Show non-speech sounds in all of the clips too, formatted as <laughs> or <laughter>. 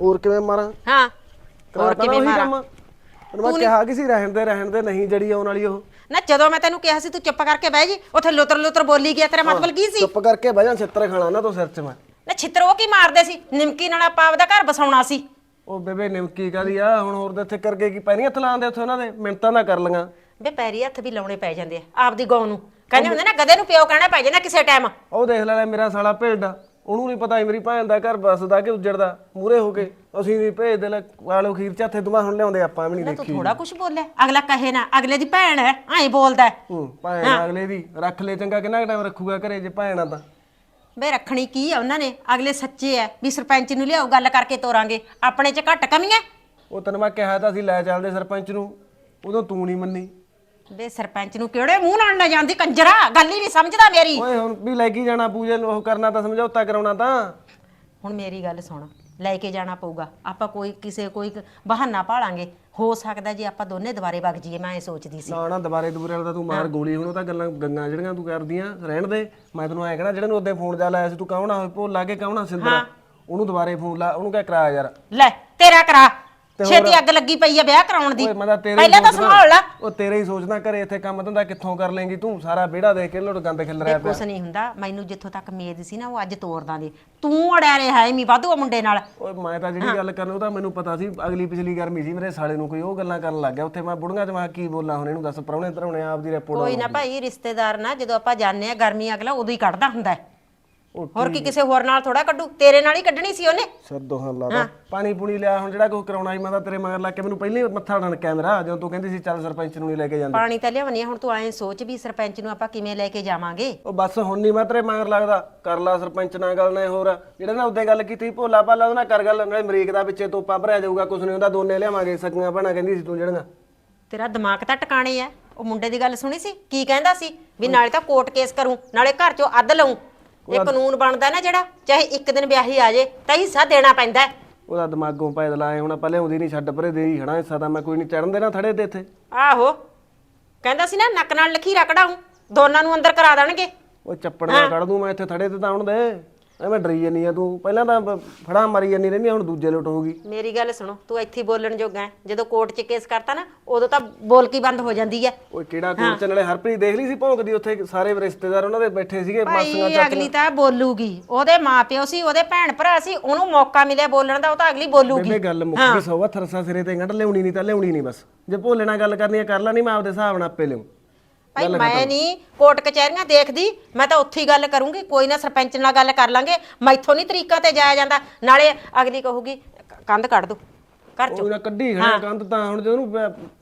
ਹੋਰ ਕਿਵੇਂ ਮਾਰਾਂ? ਹਾਂ। ਹੋਰ ਕਰਾਤਾ ਨਾ ਕਿਵੇਂ ਉਹੀ ਮਾਰਾਂ? ਕੰਮ। ਤੈਨੂੰ ਮੈਂ ਕਿਹਾ ਕਿ ਸੀ ਰਹਿਣ ਦੇ ਰਹਿਣ ਦੇ ਨਹੀਂ ਜੜੀ ਆਉਣ ਵਾਲੀ ਉਹ। ਨਾ ਜਦੋਂ ਮੈਂ ਤੈਨੂੰ ਕਿਹਾ ਸੀ ਤੂੰ ਚੁੱਪ ਕਰਕੇ ਬਹਿ ਜੀ। ਉੱਥੇ ਲੁੱਤਰ ਲੁੱਤਰ ਬੋਲੀ ਗਿਆ ਤੇਰਾ ਮਤਲਬ ਕੀ ਸੀ? ਚੁੱਪ ਕਰਕੇ ਬਹਿ ਜਾ ਛਿੱਤਰ ਖਾਣਾ ਨਾ ਤੂੰ ਸਿਰ 'ਚ ਮੈਂ। ਨਾ ਛਿੱਤਰ ਉਹ ਕੀ ਮਾਰਦੇ ਸੀ? ਨਿਮਕੀ ਨਾਲ ਆਪਾਂ ਆਪਦਾ ਘਰ ਬਸਾਉਣਾ ਸੀ। ਉਹ ਬੇਬੇ ਨਿਮਕੀ ਕਾਦੀ ਆ? ਹੁਣ ਹੋਰ ਦੇ ਇੱਥੇ ਕਰਕੇ ਕੀ ਪੈਣੀ ਹੱਥ ਲਾਉਂਦੇ ਉੱਥੇ ਉਹਨਾਂ ਦੇ? ਮਿੰਤਾਂ ਨਾ ਕਰ ਲੀਆਂ ਬੇ ਪੈਰੀ ਹੱਥ ਵੀ ਲਾਉਣੇ ਪੈ ਜਾਂਦੇ ਆ ਆਪਦੀ ਗਊ ਨੂੰ। ਕਹਿੰਦੇ ਹੁੰਦੇ ਨਾ ਗਧੇ ਨੂੰ ਪਿਓ ਕਹਿਣਾ ਪੈ ਜਾਂਦਾ ਕਿਸੇ ਟਾਈਮ ਉਹ ਦੇਖ ਲੈ ਲੈ ਮੇਰਾ ਸਾਲਾ ਭੇਡ। ਆ ਉਹਨੂੰ ਨਹੀਂ ਪਤਾ ਸੀ ਮੇਰੀ ਭੈਣ ਦਾ ਘਰ ਬਸਦਾ ਕਿ ਉੱਜੜਦਾ ਮੂਰੇ ਹੋ ਕੇ। ਅਸੀਂ ਵੀ ਭੇਜ ਲੈ ਵਾਲੋ ਖੀਰ ਚ ਹੱਥੇ ਤੁਮਾ ਹੁਣ ਲਿਆਉਂਦੇ ਆਪਾਂ ਵੀ ਨਹੀਂ ਤੂੰ ਦੇਖੀ। ਥੋੜਾ ਕੁਝ ਬੋਲਿਆ। ਅਗਲਾ ਕਹੇ ਨਾ ਅਗਲੇ ਦੀ ਭੈਣ ਹੈ ਐਂ ਬੋਲਦਾ ਹੈ। ਹੂੰ ਭੈਣ ਅਗਲੇ ਦੀ ਰੱਖ ਲੈ ਚੰਗਾ ਕਿੰਨਾ ਟਾਈਮ ਰੱਖੂਗਾ ਘਰੇ ਜੇ ਭੈਣ ਆ ਤਾਂ। ਬੇ ਰੱਖਣੀ ਕੀ ਆ ਉਹਨਾਂ ਨੇ? ਅਗਲੇ ਸੱਚੇ ਐ ਵੀ ਸਰਪੰਚ ਨੂੰ ਲਿਆਓ ਗੱਲ ਕਰਕੇ ਤੋਰਾਂਗੇ। ਆਪਣੇ ਚ ਘੱਟ ਕਮੀਆਂ ਉਹ ਤੈਨੂੰ ਮੈਂ ਕਿਹਾ ਤਾਂ ਅਸੀਂ ਲੈ ਚੱਲਦੇ ਸਰਪੰਚ ਨੂੰ। ਉਦੋਂ ਤੂੰ ਨਹੀਂ ਮੰਨੀ। ਬੇ ਸਰਪੰਚ ਨੂੰ ਕਿਹੜੇ ਮੂੰਹ ਨਾਲ ਨਾ ਜਾਂਦੀ ਕੰਜਰਾ ਗੱਲ ਹੀ ਨਹੀਂ ਸਮਝਦਾ ਮੇਰੀ। ਓਏ ਹੁਣ ਵੀ ਲੈ ਕੇ ਜਾਣਾ ਪੂਜੇ ਨੂੰ ਉਹ ਕਰਨਾ ਤਾਂ ਸਮਝੌਤਾ ਕਰਾਉਣਾ ਤਾਂ। ਹੁਣ ਮੇਰੀ ਗੱਲ ਸੁਣ ਲੈ ਕੇ ਜਾਣਾ ਪਊਗਾ। ਆਪਾਂ ਕੋਈ ਕਿਸੇ ਕੋਈ ਬਹਾਨਾ ਭਾਲਾਂਗੇ। ਹੋ ਸਕਦਾ ਜੀ ਆਪਾਂ ਦੋਨੇ ਦੁਬਾਰੇ ਵਗ ਜਾਈਏ ਮੈਂ ਇਹ ਸੋਚਦੀ ਸੀ। ਨਾ ਨਾ ਦੁਬਾਰੇ ਦੁਬਾਰੇ ਵਾਲਾ ਤਾਂ ਤੂੰ ਮਾਰ ਗੋਲੀ ਹੁਣ ਉਹ ਤਾਂ ਗੱਲਾਂ ਗੰਗਾ ਜਿਹੜੀਆਂ ਤੂੰ ਕਰਦੀਆਂ ਰਹਿਣ ਦੇ। ਮੈਂ ਤੈਨੂੰ ਐ ਕਹਿਣਾ ਜਿਹੜੇ ਨੂੰ ਉਹਦੇ ਫੋਨ ਜਾ ਲਾਇਆ ਸੀ ਤੂੰ ਕਹਣਾ ਭੋਲਾ ਕੇ ਕਹਣਾ ਸਿੰਦਰਾ। ਉਹਨੂੰ ਦੁਬਾਰੇ ਫੋਨ ਲਾ ਉਹਨੂੰ ਕਹਿ ਕਰਾ ਯਾਰ। ਲੈ ਤੇਰਾ ਕਰਾ। ਛੇਤੀ ਅੱਗ ਲੱਗੀ ਪਈ ਆ ਵਿਆਹ ਕਰਾਉਣ ਦੀ। ਓਏ ਮੈਂ ਤਾਂ ਤੇਰੇ ਹੀ ਪਹਿਲਾਂ ਤਾਂ ਸੰਭਾਲ ਲਾ। ਉਹ ਤੇਰੇ ਹੀ ਸੋਚਦਾ ਘਰੇ ਇੱਥੇ ਕੰਮ ਧੰਦਾ ਕਿੱਥੋਂ ਕਰ ਲੇਂਗੀ ਤੂੰ? ਸਾਰਾ ਵਿਹੜਾ ਦੇਖ ਕੇ ਲੋਟ ਗੰਦ ਖਿਲ ਰਿਹਾ ਪਿਆ। ਕੁਛ ਨਹੀਂ ਹੁੰਦਾ। ਮੈਨੂੰ ਜਿੱਥੋਂ ਤੱਕ ਉਮੀਦ ਸੀ ਨਾ ਉਹ ਅੱਜ ਤੋੜਦਾ ਦੀ ਤੂੰ ਅੜਿਆ ਰਿਹਾ ਐਵੇਂ ਵਾਧੂ ਆ ਮੁੰਡੇ ਨਾਲ। ਓਏ ਮੈਂ ਤਾਂ ਜਿਹੜੀ ਗੱਲ ਕਰਨ ਉਹ ਤਾਂ ਮੈਨੂੰ ਪਤਾ ਸੀ। ਅਗਲੀ ਪਿਛਲੀ ਗਰਮੀ ਸੀ ਮੇਰੇ ਸਾਲੇ ਨੂੰ ਕੋਈ ਉਹ ਗੱਲਾਂ ਕਰਨ ਲੱਗ ਗਿਆ। ਉੱਥੇ ਮੈਂ ਬੁੜੀਆਂ ਚ ਮੈਂ ਕੀ ਬੋਲਾਂ ਹੁਣ ਇਹਨੂੰ ਦੱਸ ਪ੍ਰਾਹੁਣੇ ਧਰਾਉਣੇ ਆਪ ਦੀ ਰਿਪੋਰਟ ਕੋਈ ਨਾ ਭਾਈ ਰਿਸ਼ਤੇਦਾਰ ਨਾ ਜਦੋਂ ਆਪਾਂ ਜਾਂਦੇ ਆ ਗਰਮੀ ਅਗਲਾ ਉਦੋਂ ਹੀ ਕੱਢਦਾ ਹੁੰਦਾ ਹੈ। ਹੋਰ ਕੀ ਕਿਸੇ ਹੋਰ ਨਾਲ ਥੋੜਾ ਕੱਢੂ? ਤੇਰੇ ਨਾਲ ਹੀ ਕੱਢਣੀ ਸੀ ਉਹਨੇ। ਸਿਰ ਦੋਹਾਂ ਲਾਦਾ ਪਾਣੀ ਪੂਣੀ ਲਿਆ ਹੁਣ ਜਿਹੜਾ ਕੁਝ ਕਰਾਉਣਾ ਸੀ ਮੈਂ ਤਾਂ ਤੇਰੇ ਮਗਰ ਲੱਗ ਕੇ ਮੈਨੂੰ ਪਹਿਲਾਂ ਹੀ ਮੱਥਾ ਡਣ ਮੇਰਾ ਜਦੋਂ ਤੂੰ ਕਹਿੰਦੀ ਸੀ ਚੱਲ ਸਰਪੰਚ ਨੂੰ ਨਹੀਂ ਲੈ ਕੇ ਜਾਂਦੇ। ਪਾਣੀ ਤਾਂ ਲਿਆਵਣੀ ਹੁਣ ਤੂੰ ਐਂ ਸੋਚ ਵੀ ਸਰਪੰਚ ਨੂੰ ਆਪਾਂ ਕਿਵੇਂ ਲੈ ਕੇ ਜਾਵਾਂਗੇ? ਉਹ ਬਸ ਹੁਣ ਨਹੀਂ ਮੈਂ ਤੇਰੇ ਮਗਰ ਲੱਗਦਾ। ਕਰ ਲਾ ਸਰਪੰਚ ਨਾਲ ਗੱਲ ਨਾ ਹੋਰ। ਜਿਹੜਾ ਨਾ ਉਦੋਂ ਗੱਲ ਕੀਤੀ ਭੋਲਾ ਭਾਲਾ ਉਹਦੇ ਨਾਲ ਕਰ ਗੱਲ ਨਾਲੇ ਮਰੀਕ ਦਾ ਵਿੱਚੇ ਤੋਪਾ ਭਰਿਆ ਜਾਊਗਾ ਕੁਛ ਨਹੀਂ ਹੁੰਦਾ ਦੋਨੇ ਲਿਆਵਾਂਗੇ ਸਕੀਆਂ ਭੈਣਾਂ ਕਹਿੰਦੀ ਸੀ ਤੂੰ ਜਿਹੜੀਆਂ ਤੇਰਾ ਦਿਮਾਗ ਤਾਂ ਟਿਕਾਣੇ ਆ। ਉਹ ਮੁੰਡੇ ਦੀ ਗੱਲ ਸੁਣੀ ਸੀ? ਕੀ ਕਹਿੰਦਾ ਸੀ? ਵੀ ਨਾਲੇ ਤਾਂ ਕੋਰਟ ਕੇਸ ਕਰੂੰ ਨਾਲੇ ਘਰ ਚੋਂ ਅੱਧ ਲਊਂ। ਇਹ ਕਾਨੂੰਨ ਬਣਦਾ ਨਾ ਜਿਹੜਾ ਚਾਹੇ ਇੱਕ ਦਿਨ ਵਿਆਹੀ ਆ ਜੇ ਤਾਂ ਹਿੱਸਾ ਦੇਣਾ ਪੈਂਦਾ ਹੈ। ਉਹਦਾ ਦਿਮਾਗੋਂ ਪੈਦਲ ਆਏ ਹੁਣ ਆਪਾਂ ਲਿਆਉਂਦੀ ਨਹੀਂ ਛੱਡ ਪਰੇ ਦੇ ਹੀ ਖੜਾ ਹਿੱਸਾ ਤਾਂ ਮੈਂ ਕੋਈ ਨਹੀਂ ਚੜਨ ਦੇਣਾ ਥੜੇ ਤੇ ਇੱਥੇ। ਆਹੋ ਕਹਿੰਦਾ ਸੀ ਨਾ ਨੱਕ ਨਾਲ ਲਖੀਰਾ ਕਢਾਉਂ ਦੋਨਾਂ ਨੂੰ ਅੰਦਰ ਕਰਾ ਦੇਣਗੇ। ਉਹ ਚੱਪੜ ਨਾਲ ਕੱਢ ਦੂੰ ਮੈਂ ਇੱਥੇ ਥੜੇ ਤੇ ਤਾਂ ਆਉਣ ਦੇ। ਐਵੇਂ ਡਰੀ ਜਾਨੀ ਆ ਤੂੰ। ਪਹਿਲਾਂ ਤਾਂ ਬ- ਫੜਾ ਮਾਰੀ ਜਾਨੀ ਰਹਿੰਦੀ ਆ, ਹੁਣ ਦੂਜੇ ਲੁੱਟ ਹੋਊਗੀ ਮੇਰੀ ਗੱਲ ਸੁਣੋ ਤੂੰ ਇੱਥੇ ਹੀ ਬੋਲਣ ਜੋਗਾ ਹੈ। ਜਦੋਂ ਕੋਰਟ 'ਚ ਕੇਸ ਕਰਤਾ ਨਾ ਉਦੋਂ ਤਾਂ ਬੋਲਕੀ ਬੰਦ ਹੋ ਜਾਂਦੀ ਹੈ ਓਏ ਕਿਹੜਾ ਕੋਚ ਨਾਲੇ ਹਰਪ੍ਰੀਤ ਦੇਖ ਲਈ ਸੀ ਭੌਂਕਦੀ ਉੱਥੇ ਸਾਰੇ ਰਿਸ਼ਤੇਦਾਰ ਉਹਨਾਂ ਦੇ ਬੈਠੇ ਸੀਗੇ ਮਾਸੀਆਂ ਭਾਈ ਅਗਲੀ ਤਾਂ ਬੋਲੂਗੀ। ਉਹਦੇ ਮਾਪਿਓ ਸੀ ਉਹਦੇ ਭੈਣ ਭਰਾ ਸੀ ਉਹਨੂੰ ਮੌਕਾ ਮਿਲਿਆ ਬੋਲਣ ਦਾ ਉਹ ਤਾਂ ਅਗਲੀ ਬੋਲੂਗੀ। ਬੇਬੇ ਗੱਲ ਮੁੱਕ ਗਈ ਸੌਵਾ ਥਰਸਾ ਸਿਰੇ ਤੇ ਗੰਢ ਲਿਆਉਣੀ ਨਹੀਂ ਤਾਂ ਲਿਆਉਣੀ ਨਹੀਂ ਬਸ। ਜੇ ਭੋਲੇ ਨਾਲ ਗੱਲ ਕਰਨੀ ਆ ਕਰ ਲਾ ਨਹੀਂ ਮੈਂ ਆਪਦੇ ਹਿਸਾਬ ਨਾਲ ਆਪੇ ਲਿਆਉਂ। ਭਾਈ ਮੈਂ ਨਹੀਂ ਕੋਰਟ ਕਚਹਿਰੀਆਂ ਦੇਖਦੀ ਮੈਂ ਤਾਂ ਉੱਥੇ ਹੀ ਗੱਲ ਕਰੂੰਗੀ ਕੋਈ ਨਾ ਸਰਪੰਚ ਨਾਲ ਗੱਲ ਕਰ ਲਾਂਗੇ ਮੈਥੋਂ ਨਹੀਂ ਤਰੀਕਾ ਤੇ ਜਾਇਆ ਜਾਂਦਾ ਨਾਲੇ ਅਗਲੀ ਕਹੂਗੀ ਕ- ਕੰਧ ਕੱਢ ਦੋ ਘਰ ਚੋਂ। ਉਹ ਨਾ ਕੱਢੀ ਖੜਾ ਕੰਧ ਤਾਂ ਹੁਣ ਜੇ ਉਹਨੂੰ